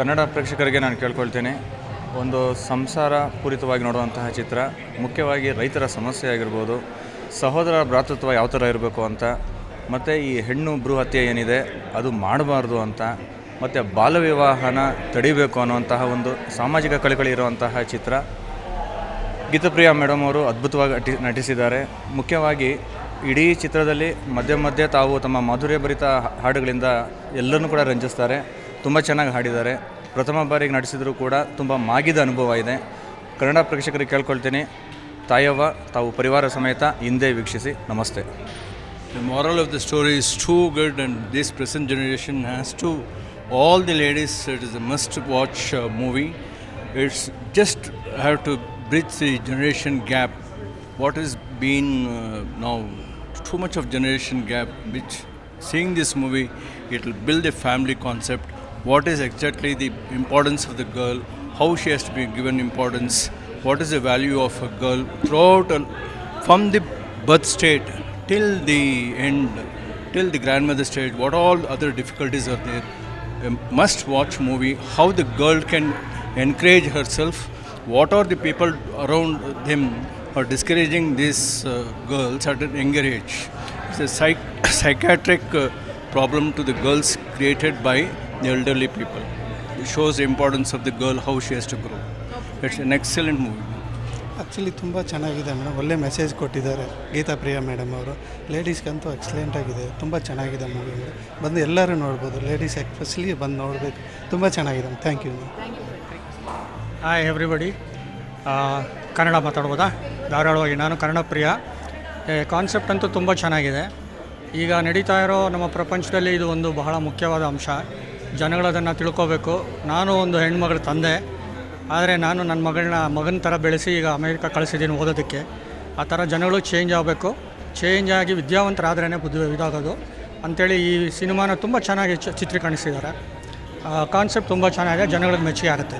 ಕನ್ನಡ ಪ್ರೇಕ್ಷಕರಿಗೆ ನಾನು ಕೇಳ್ಕೊಳ್ತೇನೆ, ಒಂದು ಸಂಸಾರ ಪೂರಿತವಾಗಿ ನೋಡುವಂತಹ ಚಿತ್ರ, ಮುಖ್ಯವಾಗಿ ರೈತರ ಸಮಸ್ಯೆ ಆಗಿರ್ಬೋದು, ಸಹೋದರ ಭ್ರಾತೃತ್ವ ಯಾವ ಥರ ಇರಬೇಕು ಅಂತ, ಮತ್ತು ಈ ಹೆಣ್ಣು ಬೃಹತ್ಯೆ ಹತ್ಯೆ ಏನಿದೆ, ಅದು ಮಾಡಬಾರ್ದು ಅಂತ, ಮತ್ತು ಬಾಲವಿವಾಹನ ತಡಿಬೇಕು ಅನ್ನುವಂತಹ ಒಂದು ಸಾಮಾಜಿಕ ಕಳಕಳಿ ಇರುವಂತಹ ಚಿತ್ರ. ಗೀತಪ್ರಿಯಾ ಮೇಡಮ್ ಅವರು ಅದ್ಭುತವಾಗಿ ನಟಿಸಿದ್ದಾರೆ. ಮುಖ್ಯವಾಗಿ ಇಡೀ ಚಿತ್ರದಲ್ಲಿ ಮಧ್ಯೆ ಮಧ್ಯೆ ತಾವು ತಮ್ಮ ಮಾಧುರ್ಯ ಭರಿತ ಹಾಡುಗಳಿಂದ ಎಲ್ಲರನ್ನೂ ಕೂಡ ರಂಜಿಸ್ತಾರೆ. ತುಂಬ ಚೆನ್ನಾಗಿ ಹಾಡಿದ್ದಾರೆ ಪ್ರಥಮ ಬಾರಿಗೆ ನಡೆಸಿದರೂ ಕೂಡ ತುಂಬ ಮಾಗಿದ ಅನುಭವ ಇದೆ ಕನ್ನಡ ಪ್ರೇಕ್ಷಕರಿಗೆ ಕೇಳ್ಕೊಳ್ತೀನಿ ತಾಯವ್ವ ತಾವು ಪರಿವಾರ ಸಮೇತ ಹಿಂದೆ ವೀಕ್ಷಿಸಿ ನಮಸ್ತೆ of the story is too good, and this present generation has to. All the ladies, it is a must-watch uh, movie. It's just have to bridge the generation gap. What has been uh, now too much of generation gap. Which seeing this movie, it will build a family concept. What is exactly the importance of the girl? How she has to be given importance? What is the value of a girl throughout, from the birth state till the end, till the grandmother stage, what all other difficulties are there. A must watch movie, how the girl can encourage herself, what are the people around them are discouraging these uh, girls at an younger age. It's a psych- psychiatric uh, problem to the girls created by the elderly people. It shows the importance of the girl, how she has to grow. It's an excellent movie. Actually ತುಂಬ ಚೆನ್ನಾಗಿದೆ madam ಒಳ್ಳೆ message ಕೊಟ್ಟಿದ್ದಾರೆ. Geetha Priya madam ಅವರು. ಲೇಡೀಸ್ಗಂತೂ excellent ಆಗಿದೆ. ತುಂಬ ಚೆನ್ನಾಗಿದೆ movie ಬಂದು ಎಲ್ಲರೂ ನೋಡ್ಬೋದು. ಲೇಡೀಸ್ ಎಕ್ಸ್ಪೆಷಲಿ ಬಂದು ನೋಡಬೇಕು. ತುಂಬ ಚೆನ್ನಾಗಿದೆ thank you hi everybody Kannada ಮಾತಾಡ್ಬೋದಾ? ಧಾರಾಳವಾಗಿ ನಾನು ಕನ್ನಡ ಪ್ರಿಯ. ಕಾನ್ಸೆಪ್ಟ್ ಅಂತೂ ತುಂಬ ಚೆನ್ನಾಗಿದೆ. ಈಗ ನಡೀತಾ ಇರೋ ನಮ್ಮ ಪ್ರಪಂಚದಲ್ಲಿ ಇದು ಒಂದು ಬಹಳ ಮುಖ್ಯವಾದ ಅಂಶ. ಜನಗಳದನ್ನು ತಿಳ್ಕೋಬೇಕು. ನಾನು ಒಂದು ಹೆಣ್ಮಗಳ ತಂದೆ. ಆದರೆ ನಾನು ನನ್ನ ಮಗಳನ್ನ ಮಗನ ಥರ ಬೆಳೆಸಿ ಈಗ ಅಮೇರಿಕ ಕಳಿಸಿದ್ದೀನಿ ಓದೋದಕ್ಕೆ. ಆ ಥರ ಜನಗಳು ಚೇಂಜ್ ಆಗಬೇಕು. ಚೇಂಜ್ ಆಗಿ ವಿದ್ಯಾವಂತರಾದ್ರೇ ಬುದ್ಧಿ ಇದಾಗೋದು. ಅಂಥೇಳಿ ಈ ಸಿನಿಮಾನ ತುಂಬ ಚೆನ್ನಾಗಿ ಚ- ಚಿತ್ರೀಕರಿಸಿದ್ದಾರೆ. ಕಾನ್ಸೆಪ್ಟ್ ತುಂಬ ಚೆನ್ನಾಗಿದೆ. ಜನಗಳಿಗೆ ಮೆಚ್ಚುಗೆ ಆಗುತ್ತೆ.